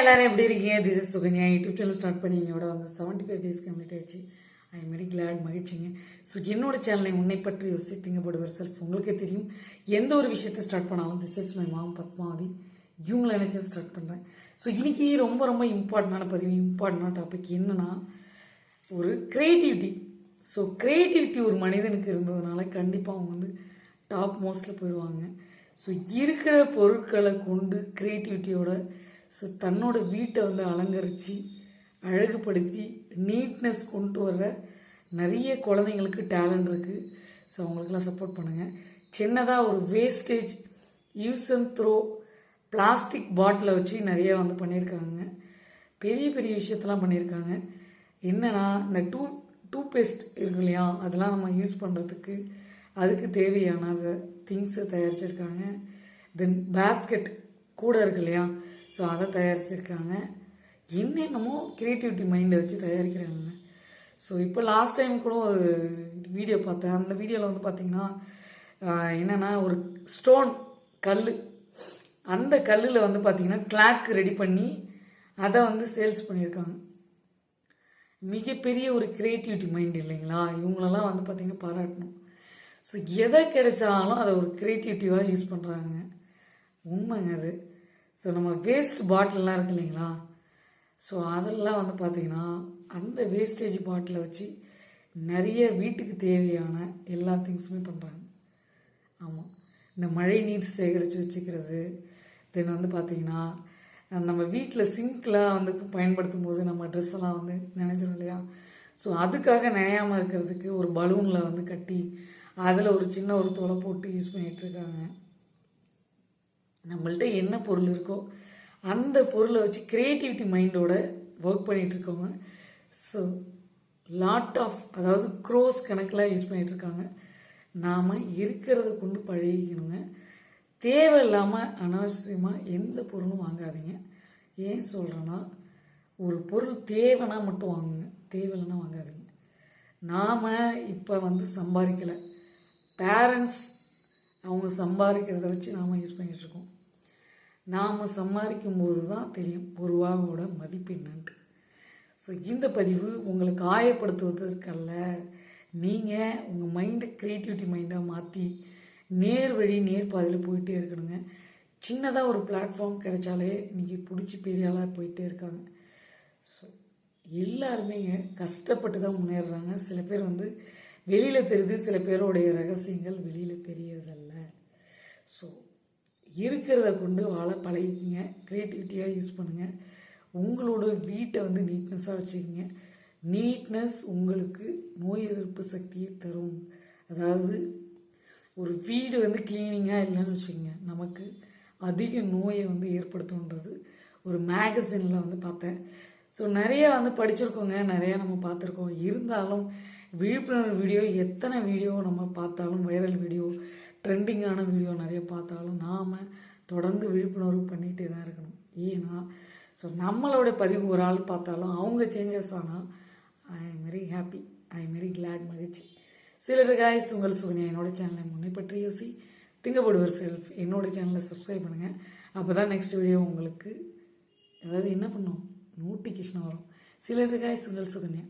எல்லாரும் எப்படி இருக்கீங்க? This is Sukanya. YouTube channel start பண்ணி என்னோட வந்து செவன்ட்டி ஃபைவ் டேஸ் கம்ப்ளீட் ஆயிடுச்சு ஐ வெரி கிளாட் மகிழ்ச்சிங்க. ஸோ என்னோட சேனலை உன்னை பற்றி யோசி திங்க போடுவர் செல்ஃப் உங்களுக்கே தெரியும். எந்த ஒரு விஷயத்தை ஸ்டார்ட் பண்ணாலும் this is my mom Padmavathi. இவங்களை நினச்சி ஸ்டார்ட் பண்ணுறேன் ஸோ இன்றைக்கி ரொம்ப ரொம்ப இம்பார்ட்டண்டான பதிவு இம்பார்ட்டண்டான டாபிக் என்னென்னா ஒரு க்ரியேட்டிவிட்டி ஸோ க்ரியேட்டிவிட்டி ஒரு மனிதனுக்கு இருந்ததுனால கண்டிப்பாக அவங்க வந்து டாப் மோஸ்ட்டில் போயிடுவாங்க. ஸோ இருக்கிற பொருட்களை கொண்டு க்ரியேட்டிவிட்டியோட ஸோ தன்னோட வீட்டை வந்து அலங்கரித்து அழகுபடுத்தி நீட்னஸ் கொண்டு வர்ற நிறைய குழந்தைங்களுக்கு டேலண்ட் இருக்குது ஸோ அவங்களுக்கெல்லாம் சப்போர்ட் பண்ணுங்கள் சின்னதாக ஒரு wastage use and throw plastic பாட்டிலை வச்சு நிறைய வந்து பண்ணியிருக்காங்க. பெரிய பெரிய விஷயத்தெல்லாம் பண்ணியிருக்காங்க. என்னென்னா இந்த டூ டூத் பேஸ்ட் இருக்கு இல்லையா அதெல்லாம் நம்ம யூஸ் பண்ணுறதுக்கு அதுக்கு தேவையான திங்ஸை தயாரிச்சிருக்காங்க. தென் பேஸ்கெட் கூட இருக்கு இல்லையா ஸோ அதை தயாரிச்சிருக்காங்க. என்னென்னமோ க்ரியேட்டிவிட்டி மைண்டை வச்சு தயாரிக்கிறாங்க. ஸோ இப்போ லாஸ்ட் டைம் கூட ஒரு வீடியோ பார்த்தேன். அந்த வீடியோவில் வந்து பார்த்தீங்கன்னா என்னென்னா ஒரு ஸ்டோன் கல் அந்த கல்லில் வந்து பார்த்தீங்கன்னா கிளாக் ரெடி பண்ணி அதை வந்து சேல்ஸ் பண்ணியிருக்காங்க. மிகப்பெரிய ஒரு கிரியேட்டிவிட்டி மைண்ட் இல்லைங்களா? இவங்களெல்லாம் வந்து பார்த்திங்கன்னா பாராட்டணும். ஸோ எதை கிடைச்சாலும் அதை ஒரு க்ரியேட்டிவிட்டிவாக யூஸ் பண்ணுறாங்க உண்மைங்க அது. ஸோ நம்ம வேஸ்ட் பாட்டிலெலாம் இருக்கு இல்லைங்களா? ஸோ அதெல்லாம் வந்து பார்த்தீங்கன்னா அந்த வேஸ்டேஜ் பாட்டிலை வச்சு நிறைய வீட்டுக்கு தேவையான எல்லா திங்ஸுமே பண்ணுறாங்க ஆமாம் இந்த மழை நீர் சேகரித்து வச்சுக்கிறது தென் வந்து பார்த்தீங்கன்னா நம்ம வீட்டில் சிங்க்லாம் வந்து பயன்படுத்தும் போது நம்ம ட்ரெஸ் எல்லாம் வந்து நினைஞ்சிரும் இல்லையா? ஸோ அதுக்காக நினையாமல் இருக்கிறதுக்கு ஒரு பலூனில் வந்து கட்டி அதில் ஒரு சின்ன ஒரு தொலை போட்டு யூஸ் பண்ணிகிட்டு இருக்காங்க. நம்மள்ட்ட என்ன பொருள் இருக்கோ அந்த பொருளை வச்சு க்ரியேட்டிவிட்டி மைண்டோட ஒர்க் பண்ணிகிட்ருக்கோங்க ஸோ லாட் ஆஃப் அதாவது க்ரோஸ் கணக்கில் யூஸ் பண்ணிகிட்ருக்காங்க இருக்காங்க நாம் இருக்கிறத கொண்டு பழகிக்கணுங்க. தேவையில்லாமல் அனாவசியமாக எந்த பொருளும் வாங்காதீங்க. ஏன் சொல்கிறேன்னா ஒரு பொருள் தேவைன்னா மட்டும் வாங்குங்க. தேவையில்லைன்னா வாங்காதீங்க. நாம் இப்போ வந்து சம்பாதிக்கலை. பேரண்ட்ஸ் அவங்க சம்பாதிக்கிறத வச்சு நாம் யூஸ் பண்ணிகிட்ருக்கோம் நாம் சம்பாதிக்கும் போது தான் தெரியும் ஒரு ரூபாவோட மதிப்பு என்னன்ட்டு. ஸோ இந்த பதிவு உங்களை காயப்படுத்துவதற்கல்ல நீங்கள் உங்கள் மைண்டை க்ரியேட்டிவிட்டி மைண்டாக மாற்றி நேர் வழி நேர் பாதையில் போயிட்டே இருக்கணுங்க. சின்னதாக ஒரு பிளாட்ஃபார்ம் கிடைச்சாலே இன்றைக்கி பிடிச்சி பெரிய போயிட்டே இருக்காங்க. ஸோ எல்லாருமேங்க கஷ்டப்பட்டு தான் முன்னேறுறாங்க. சில பேர் வந்து வெளியில் தெரியுது சில பேருடைய ரகசியங்கள் வெளியில் தெரியறதில்ல. ஸோ இருக்கிறத கொண்டு வாழ பழகிக்கிங்க. க்ரியேட்டிவிட்டியாக யூஸ் பண்ணுங்கள் உங்களோட வீட்டை வந்து நீட்னஸாக வச்சுக்கிங்க. நீட்னஸ் உங்களுக்கு நோய் எதிர்ப்பு சக்தியை தரும். அதாவது ஒரு வீடு வந்து க்ளீனிங்காக இல்லைன்னு வச்சுக்கோங்க. நமக்கு அதிக நோயை வந்து ஏற்படுத்துன்றது ஒரு மேகசினில் வந்து பார்த்தேன். ஸோ நிறைய வந்து படிச்சிருக்கோங்க. நிறைய நம்ம பார்த்துருக்கோம். இருந்தாலும் விழிப்புணர்வு வீடியோ எத்தனை வீடியோ நம்ம பார்த்தாலும் வைரல் வீடியோ ட்ரெண்டிங்கான வீடியோ நிறைய பார்த்தாலும் நாம் தொடர்ந்து விழிப்புணர்வு பண்ணிகிட்டே தான் இருக்கணும். ஏன்னா ஸோ நம்மளோட பதிவு ஒரு ஆள் பார்த்தாலும் அவங்க சேஞ்சஸ் ஆனால் I am very happy I am very glad மகிழ்ச்சி. சிலர் காய்ஸ் உங்கள் சுகன்யா என்னோட சேனலை முன்னே பற்றி யோசி திங்கப்படுவர் செல்ஃப் என்னோட சேனலை சப்ஸ்கிரைப் பண்ணுங்கள் அப்போ தான் நெக்ஸ்ட் வீடியோ உங்களுக்கு அதாவது என்ன பண்ணும்? நோட்டிஃபிகேஷன் வரும். சிலர் காய்ஸ் உங்கள் சுகன்யா.